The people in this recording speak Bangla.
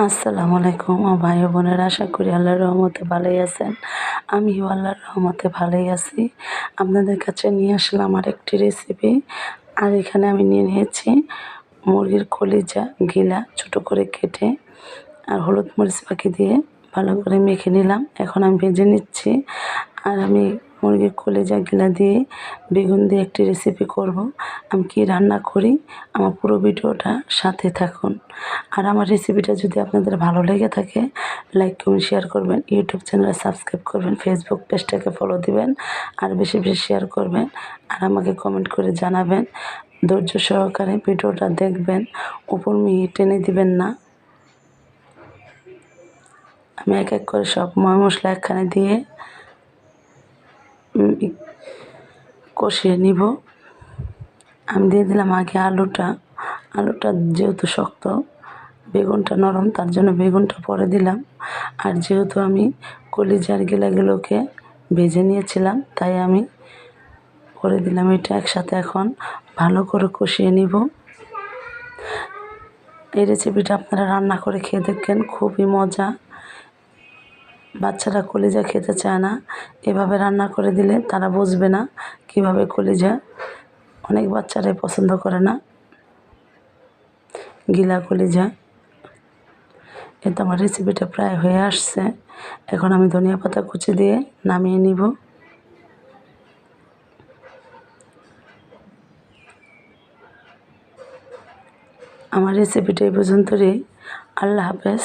আসসালামু আলাইকুম, আমার ভাই বোনের, আশা করি আল্লাহর রহমতে ভালোই আছেন। আমিও আল্লাহর রহমতে ভালোই আছি। আপনাদের কাছে নিয়ে আসলাম আমার একটি রেসিপি আর এখানে আমি নিয়ে নিয়েছি মুরগির কলিজা, গিলা ছোটো করে কেটে আর হলুদ মরিচ পাখি দিয়ে ভালো করে মেখে নিলাম। এখন আমি ভেজে নিচ্ছি। আর আমি মুরগির কলিজা গিলা দিয়ে, বেগুন দিয়ে একটি রেসিপি করব। আমি কি রান্না করি? আমার পুরো ভিডিওটা সাথে থাকুন। আর আমার রেসিপিটা যদি আপনাদের ভালো লেগে থাকে লাইক কমেন্ট শেয়ার করবেন। ইউটিউব চ্যানেলে সাবস্ক্রাইব করবেন। ফেসবুক পেজটাকে ফলো দিবেন। আর বেশি বেশি শেয়ার করবেন। আর আমাকে কমেন্ট করে জানাবেন। ধৈর্য সহকারে ভিডিওটা দেখবেন। উপর মিহি টেনে দিবেন না। আমি এক এক করে সব ময় মশলা একখানে দিয়ে কষিয়ে নিব। আমি দিয়ে দিলাম আগে আলুটা। আলুটা যেহেতু শক্ত, বেগুনটা নরম, তার জন্য বেগুনটা পরে দিলাম। আর যেহেতু আমি কলিজার গিলাগুলোকে ভেজে নিয়েছিলাম, তাই আমি করে দিলাম এটা একসাথে এখন। ভালো করে কষিয়ে নিব। এই রেসিপিটা আপনারা রান্না করে খেয়ে দেখবেন, খুবই মজা। বাচ্চারা কলিজা খেতে চায় না। এভাবে রান্না করে দিলে তারা বুঝবে না কীভাবে কলিজা অনেক বাচ্চারাই পছন্দ করে না। গিলা কলিজা। এ তো আমার রেসিপিটা প্রায় হয়ে আসছে। এখন আমি ধনিয়া পাতা কুচি দিয়ে নামিয়ে নিব। আমার রেসিপিটা এই পর্যন্তই। আল্লাহ হাফেজ।